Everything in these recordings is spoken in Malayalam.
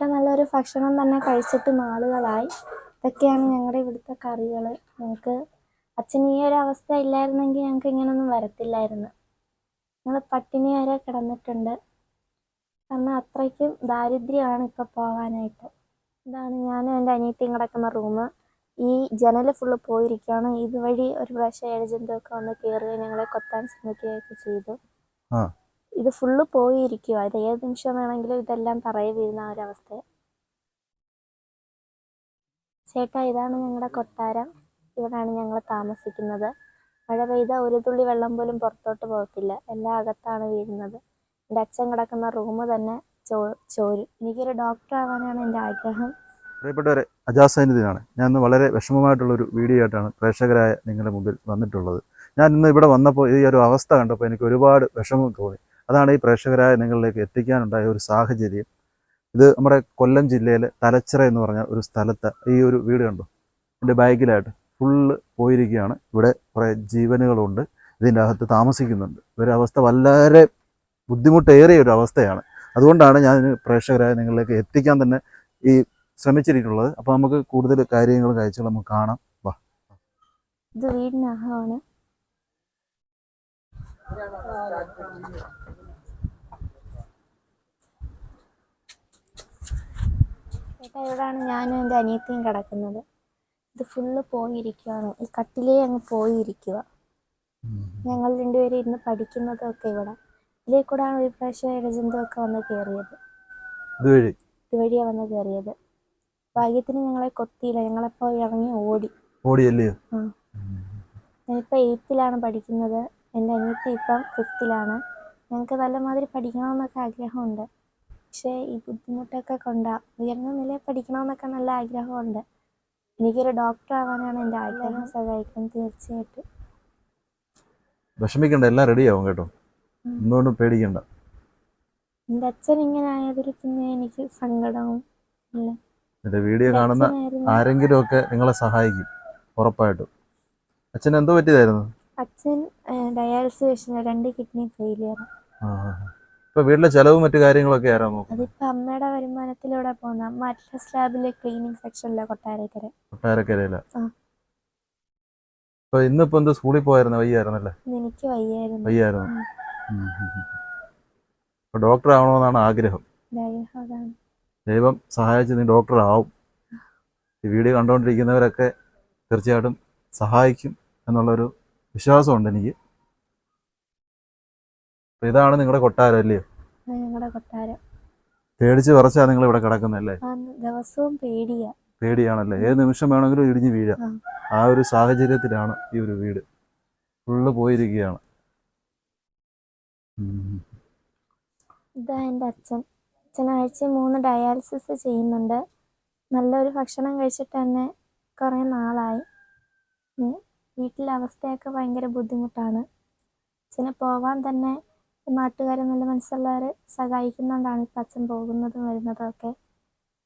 ചേട്ടൻ നല്ലൊരു ഭക്ഷണം തന്നെ കഴിച്ചിട്ട് നാളുകളായി ഇതൊക്കെയാണ് ഞങ്ങളുടെ ഇവിടുത്തെ കറികൾ ഞങ്ങൾക്ക് അച്ഛൻ ഈ ഒരു അവസ്ഥ ഇല്ലായിരുന്നെങ്കിൽ ഞങ്ങൾക്ക് ഇങ്ങനൊന്നും വരത്തില്ലായിരുന്നു. ഞങ്ങൾ പട്ടിണി വരെ കിടന്നിട്ടുണ്ട്. കാരണം അത്രയ്ക്കും ദാരിദ്ര്യമാണ് ഇപ്പോൾ പോകാനായിട്ട് ഇതാണ് ഞാനും എന്റെ അനിയത്തിയും കിടക്കുന്ന റൂം. ഈ ജനൽ ഫുള്ള് പോയിരിക്കുകയാണ് ഇതുവഴി ഒരു പ്രാവശ്യം ഏഴ് ജന്തുവൊക്കെ വന്ന് കയറുകയും ഞങ്ങളെ കൊത്താൻ ശ്രമിക്കുകയൊക്കെ ചെയ്തു. ഇത് ഫുള്ള് പോയിരിക്കുക ഇത് ഏത് നിമിഷം വേണമെങ്കിലും ഇതെല്ലാം തറയെ വീഴുന്ന ഒരവസ്ഥ. ചേട്ടാ ഇതാണ് ഞങ്ങളുടെ കൊട്ടാരം. ഇവിടാണ് ഞങ്ങൾ താമസിക്കുന്നത്. മഴ പെയ്ത ഒരു തുള്ളി വെള്ളം പോലും പുറത്തോട്ട് പോകത്തില്ല. എല്ലാം അകത്താണ് വീഴുന്നത്. എന്റെ അച്ഛൻ കിടക്കുന്ന റൂം തന്നെ ചോ ചോരും. എനിക്കൊരു ഡോക്ടർ ആവാനാണ് എന്റെ ആഗ്രഹം. പ്രിയപ്പെട്ടവരെ അജാസൈനിധിനാണ് ഞാൻ ഇന്ന് വളരെ വിഷമമായിട്ടുള്ളൊരു വീഡിയോ ആയിട്ടാണ് പ്രേക്ഷകരായ നിങ്ങളുടെ മുമ്പിൽ വന്നിട്ടുള്ളത്. ഞാൻ ഇന്ന് ഇവിടെ വന്നപ്പോൾ ഈ ഒരു അവസ്ഥ കണ്ടപ്പോൾ എനിക്ക് ഒരുപാട് വിഷമം തോന്നി. അതാണ് ഈ പ്രേക്ഷകരായ നിങ്ങളിലേക്ക് എത്തിക്കാനുണ്ടായ ഒരു സാഹചര്യം. ഇത് നമ്മുടെ കൊല്ലം ജില്ലയിലെ തലച്ചിറ എന്ന് പറഞ്ഞ ഒരു സ്ഥലത്ത് ഈ ഒരു വീട് കണ്ടു. എന്റെ ബാഗിലായിട്ട് ഫുള്ള് പോയിരിക്കുകയാണ്. ഇവിടെ കുറേ ജീവനുകളുണ്ട്. ഇതിന്റെ അകത്ത് താമസിക്കുന്നുണ്ട്. ഒരു അവസ്ഥ വളരെ ബുദ്ധിമുട്ടേറിയ ഒരു അവസ്ഥയാണ്. അതുകൊണ്ടാണ് ഞാൻ പ്രേക്ഷകരായ നിങ്ങളിലേക്ക് എത്തിക്കാൻ തന്നെ ഈ ശ്രമിച്ചിട്ടുള്ളത് അപ്പോൾ നമുക്ക് കൂടുതൽ കാര്യങ്ങളും കാഴ്ചകളും നമുക്ക് കാണാം. വാ. ഇത് വീടിനകമാണ് ഇവിടാണ് ഞാനും എന്റെ അനിയത്തിയും കിടക്കുന്നത്. ഇത് ഫുള്ള് പോയിരിക്കുകയാണ് ഈ കട്ടിലേ അങ്ങ് പോയിരിക്കുക. ഞങ്ങൾ രണ്ടുപേരും ഇരുന്ന് പഠിക്കുന്നതൊക്കെ ഇവിടെ. ഇതിലേ കൂടാണ് ഒരു പ്രാവശ്യം ഇടജന്തുവൊക്കെ വന്ന് കയറിയത്. ഇതുവഴി? ഇതുവഴിയാണ് വന്ന് കയറിയത്. ഭാഗ്യത്തിന് ഞങ്ങളെ കൊത്തിയില്ല. പോയി ഇറങ്ങി ഓടി. ഓടിയല്ലേ ഞാനിപ്പോ എയ്ത്തിലാണ് പഠിക്കുന്നത്. എന്റെ അനിയത്തി ഇപ്പം ഫിഫ്ത്തിലാണ് ഞങ്ങൾക്ക് നല്ല മാതിരി പഠിക്കണമെന്നൊക്കെ ആഗ്രഹമുണ്ട്. പക്ഷേ ഈ ബുദ്ധിമുട്ടൊക്കെ കൊണ്ടാ ഉയർന്ന നിലയിൽ പഠിക്കണമെന്നൊക്കെ നല്ല ആഗ്രഹമുണ്ട്. എനിക്കൊരു ഡോക്ടർ ആവാനാണ് എന്റെ ആഗ്രഹം. സഹായിക്കാൻ തീർച്ചയായിട്ടും. വിഷമിക്കണ്ട എല്ലാം റെഡിയാവും കേട്ടോ. ഒന്നുകൊണ്ടും പേടിക്കണ്ട. എന്റെ അച്ഛൻ ഇങ്ങനെ ആയതിൽ പിന്നെ എനിക്ക് സങ്കടവും ഇല്ല. വീഡിയോ കാണുന്ന ആരെങ്കിലും ഒക്കെ നിങ്ങളെ സഹായിക്കും ഉറപ്പായിട്ടും. അച്ഛൻ എന്തോ പറ്റിയതായിരുന്നു? അച്ഛൻ ഡയാലിസിസ് പേഷ്യന്റ് രണ്ട് കിഡ്നി ഫെയിലിയർ. ഇപ്പൊ വീട്ടിലെ ചെലവും മറ്റു കാര്യങ്ങളൊക്കെ ആരാ നോക്കും അതിപ്പോൾ അമ്മയുടെ വരുമാനത്തിലൂടെ പോകുന്ന അമ്മ അറ്റ്ലസ് ലാബിലെ ക്ലീനിങ് സെക്ഷനിലെ കൊട്ടാരക്കര. കൊട്ടാരക്കരയില? ആ. ഇപ്പൊ ഇന്നിപ്പോ എന്ത് സ്കൂളിൽ പോയായിരുന്നു? വയ്യായിരുന്നല്ലേ? ഇന്ന് എനിക്ക് വയ്യായിരുന്നു. വയ്യായിരുന്നു? ഉം. ഉം, ഉം, ഉം. അപ്പൊ ഡോക്ടർ ആവണമെന്നാണ് ആഗ്രഹം. അതാണ്. ദൈവം സഹായിച്ച് നീ ഡോക്ടർ ആവും. ഈ വീഡിയോ കണ്ടുകൊണ്ടിരിക്കുന്നവരൊക്കെ തീർച്ചയായിട്ടും സഹായിക്കും എന്നുള്ളൊരു വിശ്വാസമുണ്ട് എനിക്ക്. അപ്പൊ ഇതാണ് നിങ്ങളുടെ കൊട്ടാരം അല്ലയോ ഞങ്ങളുടെ കൊട്ടാരം. പേടിച്ച് വിറച്ചാ നിങ്ങൾ ഇവിടെ കിടക്കുന്നല്ലേ ദിവസവും പേടിയാ. പേടിയാണല്ലേ? ഏത് നിമിഷം വേണമെങ്കിലും ഇടിഞ്ഞു വീഴാം. ആ. ഒരു സാഹചര്യത്തിലാണ് ഈ ഒരു വീട്. ഫുള്ള് പോയിരിക്കുകയാണ്. ഇതാ എന്റെ അച്ഛൻ. അച്ഛൻ ആഴ്ചയിൽ മൂന്ന് ഡയാലിസിസ് ചെയ്യുന്നുണ്ട്. നല്ലൊരു ഭക്ഷണം കഴിച്ചിട്ട് തന്നെ കുറേ നാളായി. വീട്ടിലെ അവസ്ഥയൊക്കെ ഭയങ്കര ബുദ്ധിമുട്ടാണ്. അച്ഛന് പോവാൻ തന്നെ നാട്ടുകാരെ നല്ല മനസ്സുള്ളവരെ സഹായിക്കുന്നുകൊണ്ടാണ് ഇപ്പം അച്ഛൻ പോകുന്നതും വരുന്നതും ഒക്കെ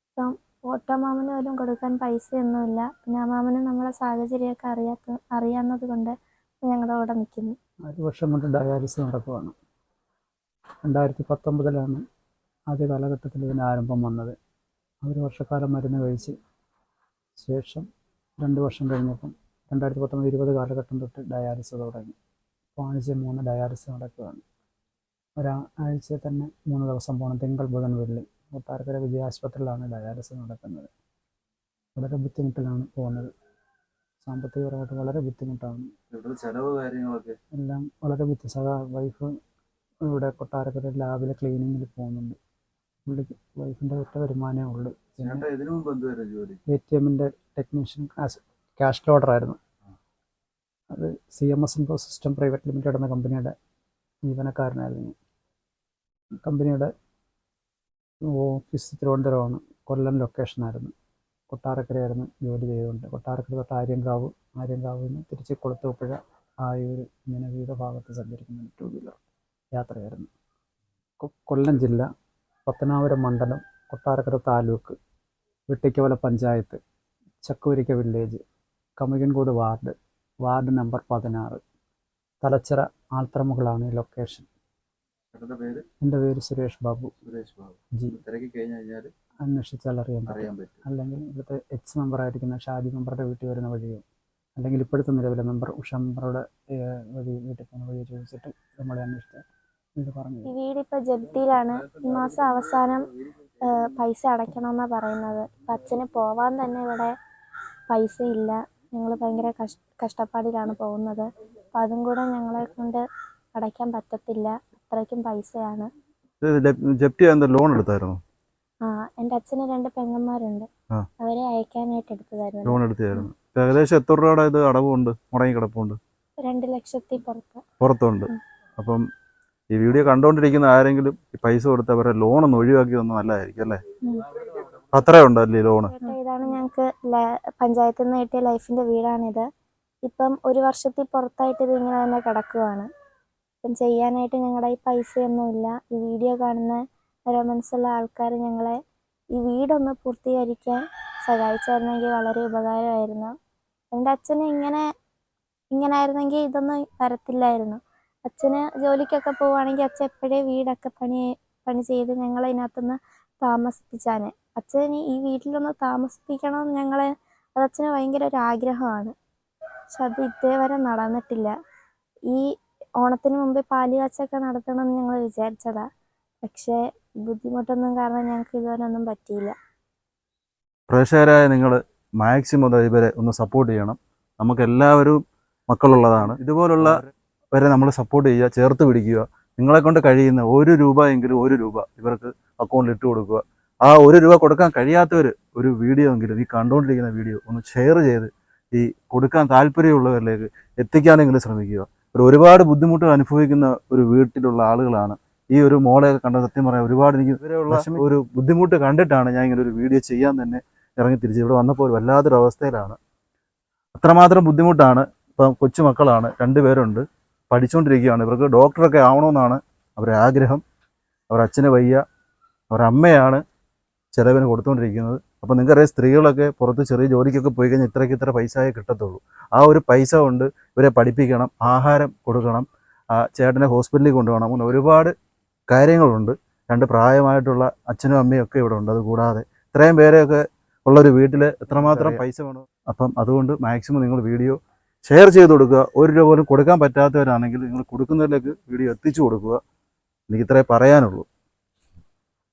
ഇപ്പം ഓട്ടോ മാമന് പോലും കൊടുക്കാൻ പൈസയൊന്നുമില്ല. പിന്നെ ആ മാമന് നമ്മളെ സാഹചര്യമൊക്കെ അറിയാത്ത അറിയാവുന്നത് കൊണ്ട് ഞങ്ങളുടെ കൂടെ നിൽക്കുന്നു ഒരു വർഷം കൊണ്ട് ഡയാലിസിസ് നടക്കുവാണ് രണ്ടായിരത്തി പത്തൊമ്പതിലാണ് ആദ്യ കാലഘട്ടത്തിൽ ഇതിന് ആരംഭം വന്നത്. ഒരു വർഷക്കാലം മരുന്ന് കഴിച്ച് ശേഷം രണ്ട് വർഷം കഴിഞ്ഞപ്പം രണ്ടായിരത്തി പത്തൊമ്പത് ഇരുപത് കാലഘട്ടം തൊട്ട് ഡയാലിസിസ് തുടങ്ങി. അപ്പോൾ ആഴ്ച മൂന്ന് ഡയാലിസിസ് നടക്കുകയാണ്. ഒരാഴ്ച തന്നെ മൂന്ന് ദിവസം പോകണം തിങ്കൾ ബുധൻ വെള്ളി. കൊട്ടാരക്കര വിജയ ആശുപത്രിയിലാണ് ഡയാലിസിസ് നടക്കുന്നത്. വളരെ ബുദ്ധിമുട്ടിലാണ് പോകുന്നത്. സാമ്പത്തികപരമായിട്ട് വളരെ ബുദ്ധിമുട്ടാണ്. ചെലവ് കാര്യങ്ങളൊക്കെ? എല്ലാം വളരെ വ്യത്യസ്ത വൈഫ് ഇവിടെ കൊട്ടാരക്കര ലാബിലെ ക്ലീനിങ്ങിൽ പോകുന്നുണ്ട്. പുള്ളിക്ക് വൈഫിന്റെ ഒറ്റ വരുമാനമേ ഉള്ളൂ. എ ടി എമ്മിന്റെ ടെക്നീഷ്യൻ ക്യാഷ് ലോഡർ ആയിരുന്നു അത് C M S info system private limited എന്ന കമ്പനിയുടെ ജീവനക്കാരനായിരുന്നു കമ്പനിയുടെ ഓഫീസ് തിരുവനന്തപുരമാണ്. കൊല്ലം ലൊക്കേഷനായിരുന്നു. കൊട്ടാരക്കരയായിരുന്നു ജോലി ചെയ്തുകൊണ്ട്. കൊട്ടാരക്കര തൊട്ട് ആര്യങ്കാവ് ആര്യങ്കാവിൽ നിന്ന് തിരിച്ച് കൊളുത്തുപുഴ ആയൂർ ഇങ്ങനെ വിവിധ ഭാഗത്ത് സഞ്ചരിക്കുന്ന ടൂ വീലർ യാത്രയായിരുന്നു. കൊല്ലം ജില്ല പത്തനാപുരം മണ്ഡലം Kottarakkara taluk Vittikkavala panchayat Chakkuvarikka village Kamukankode ward ward number പതിനാറ് തലച്ചിറ ആൽത്തറമുകളാണ് ഈ ലൊക്കേഷൻ ചേട്ടന്റെ പേര്? എന്റെ പേര് സുരേഷ് ബാബു. സുരേഷ് ബാബു. ജി. തിരക്കി കഴിഞ്ഞു കഴിഞ്ഞാൽ അന്വേഷിച്ചാൽ അറിയാൻ പറ്റും. അറിയാൻ പറ്റും. അല്ലെങ്കിൽ ഇവിടുത്തെ എക്സ് മെമ്പറായിരിക്കുന്ന ഷാജി മെമ്പറുടെ വീട്ടിൽ വരുന്ന വഴിയോ അല്ലെങ്കിൽ ഇപ്പോഴത്തെ നിലവിലെ മെമ്പർ ഉഷ മെമ്പറുടെ വഴി വീട്ടിൽ പോകുന്ന വഴിയോ ചോദിച്ചിട്ട് നമ്മളെ അന്വേഷിച്ചാൽ ഇത് പറഞ്ഞു ഈ തരും. വീട് ജപ്തിയിലാണ്. ഈ മാസം അവസാനം പൈസ അടയ്ക്കണമെന്നാണ് പറയുന്നത്. ഇപ്പം അച്ഛന് പോവാൻ തന്നെ ഇവിടെ പൈസ ഇല്ല. ഞങ്ങൾ ഭയങ്കര കഷ് കഷ്ടപ്പാടിലാണ് പോകുന്നത്. അപ്പം അതും കൂടെ ഞങ്ങളെ കൊണ്ട് അടയ്ക്കാൻ പറ്റത്തില്ല. അത്രയ്ക്കും പൈസയാണ്. ജപ്തി ചെയ്യാൻ ലോൺ എടുത്തായിരുന്നു? ആ എന്റെ അച്ഛന് രണ്ട് പെങ്ങന്മാരുണ്ട്. അവരെ അയക്കാനായിട്ട് എടുത്തതായിരുന്നു. ലോൺ എടുത്തായിരുന്നു ഏകദേശം എത്ര രൂപയുടെ ഇത് അടവുണ്ട്? മുടങ്ങി കിടപ്പുണ്ട് രണ്ട് ലക്ഷത്തി പുറത്ത്. പുറത്തുണ്ട്. അപ്പം ഈ വീഡിയോ കണ്ടുകൊണ്ടിരിക്കുന്ന ആരെങ്കിലും ഈ പൈസ കൊടുത്ത് അവരുടെ ലോൺ ഒന്ന് ഒഴിവാക്കി തന്നാൽ നല്ലതായിരിക്കും അല്ലേ. അത്രേ ഉണ്ടല്ലേ ലോണ്? ഇതാണ് ഞങ്ങൾക്ക് പഞ്ചായത്തിൽ നിന്ന് കിട്ടിയ ലൈഫിന്റെ വീടാണിത്. ഇപ്പം ഒരു വർഷത്തിൽ പുറത്തായിട്ട് ഇത് ഇങ്ങനെ തന്നെ കിടക്കുവാണ്. ഇപ്പം ചെയ്യാനായിട്ട് ഞങ്ങളുടെ ഈ പൈസയൊന്നുമില്ല. ഈ വീഡിയോ കാണുന്ന ഓരോ മനസ്സുള്ള ആൾക്കാർ ഞങ്ങളെ ഈ വീടൊന്ന് പൂർത്തീകരിക്കാൻ സഹായിച്ചായിരുന്നെങ്കിൽ വളരെ ഉപകാരമായിരുന്നു. എന്റെ അച്ഛന് ഇങ്ങനെ ഇങ്ങനെ ആയിരുന്നെങ്കിൽ ഇതൊന്നും വരത്തില്ലായിരുന്നു. അച്ഛന് ജോലിക്കൊക്കെ പോവുകയാണെങ്കിൽ അച്ഛൻ എപ്പോഴേ വീടൊക്കെ പണി പണി ചെയ്ത് ഞങ്ങളെ ഇതിനകത്തുനിന്ന് താമസിപ്പിച്ചാനെ. അച്ഛന് ഈ വീട്ടിലൊന്ന് താമസിപ്പിക്കണമെന്ന് ഞങ്ങളെ അത് അച്ഛന് ഭയങ്കര ഒരു ആഗ്രഹമാണ്. പക്ഷെ അത് ഇതേവരെ നടന്നിട്ടില്ല. ഈ ഓണത്തിന് മുമ്പേ പാൽ കാച്ചൊക്കെ നടത്തണമെന്ന് ഞങ്ങൾ വിചാരിച്ചതാ. പക്ഷേ ബുദ്ധിമുട്ടൊന്നും കാരണം ഞങ്ങൾക്ക് ഇതുവരെ ഒന്നും പറ്റിയില്ല. പ്രേക്ഷകരായ നിങ്ങൾ മാക്സിമം ഇവരെ ഒന്ന് സപ്പോർട്ട് ചെയ്യണം. നമുക്ക് എല്ലാവരും മക്കളുള്ളതാണ്. ഇതുപോലുള്ള വരെ നമ്മൾ സപ്പോർട്ട് ചെയ്യുക ചേർത്ത് പിടിക്കുക. നിങ്ങളെ കൊണ്ട് കഴിയുന്ന ഒരു രൂപ എങ്കിലും ഒരു രൂപ ഇവർക്ക് അക്കൗണ്ടിൽ ഇട്ട് കൊടുക്കുക. ആ ഒരു രൂപ കൊടുക്കാൻ കഴിയാത്തവർ ഒരു വീഡിയോ എങ്കിലും ഈ കണ്ടുകൊണ്ടിരിക്കുന്ന വീഡിയോ ഒന്ന് ഷെയർ ചെയ്ത് ഈ കൊടുക്കാൻ താല്പര്യമുള്ളവരിലേക്ക് എത്തിക്കാനെങ്കിലും ശ്രമിക്കുക. ഒരു ഒരുപാട് ബുദ്ധിമുട്ടുകൾ അനുഭവിക്കുന്ന ഒരു വീട്ടിലുള്ള ആളുകളാണ്. ഈ ഒരു മോളെ കണ്ട സത്യം പറയാം ഒരുപാട് എനിക്ക് ഇവരെയുള്ള ഒരു ബുദ്ധിമുട്ട് കണ്ടിട്ടാണ് ഞാൻ ഇങ്ങനെ ഒരു വീഡിയോ ചെയ്യാൻ തന്നെ ഇറങ്ങി തിരിച്ച് ഇവിടെ വന്നപ്പോൾ വല്ലാത്തൊരു അവസ്ഥയിലാണ്. അത്രമാത്രം ബുദ്ധിമുട്ടാണ്. ഇപ്പം കൊച്ചുമക്കളാണ് രണ്ടുപേരുണ്ട് പഠിച്ചുകൊണ്ടിരിക്കുകയാണ് ഇവർക്ക് ഡോക്ടറൊക്കെ ആവണമെന്നാണ് അവരുടെ ആഗ്രഹം. അവരുടെ അച്ഛനെ വയ്യ അവരുടെ അമ്മയാണ് ചിലവിന് കൊടുത്തുകൊണ്ടിരിക്കുന്നത് അപ്പോൾ നിങ്ങൾക്കറിയാം സ്ത്രീകളൊക്കെ പുറത്ത് ചെറിയ ജോലിക്കൊക്കെ പോയി കഴിഞ്ഞാൽ ഇത്രയ്ക്ക് ഇത്ര പൈസയെ കിട്ടത്തുള്ളൂ. ആ ഒരു പൈസ കൊണ്ട് ഇവരെ പഠിപ്പിക്കണം ആഹാരം കൊടുക്കണം ആ ചേട്ടനെ ഹോസ്പിറ്റലിൽ കൊണ്ടുപോകണം അങ്ങനെ ഒരുപാട് കാര്യങ്ങളുണ്ട്. രണ്ട് പ്രായമായിട്ടുള്ള അച്ഛനും അമ്മയും ഒക്കെ ഇവിടെ ഉണ്ട് അതുകൂടാതെ ഇത്രയും പേരെയൊക്കെ ഉള്ളൊരു വീട്ടിൽ എത്രമാത്രം പൈസ വേണോ? അപ്പം അതുകൊണ്ട് മാക്സിമം നിങ്ങൾ വീഡിയോ ഷെയർ ചെയ്ത് കൊടുക്കുക. ഒരു രൂപ പോലും കൊടുക്കാൻ പറ്റാത്തവരാണെങ്കിൽ നിങ്ങൾ കൊടുക്കുന്നതിലേക്ക് വീഡിയോ എത്തിച്ചു കൊടുക്കുക. എനിക്ക് ഇത്രേ പറയാനുള്ളൂ.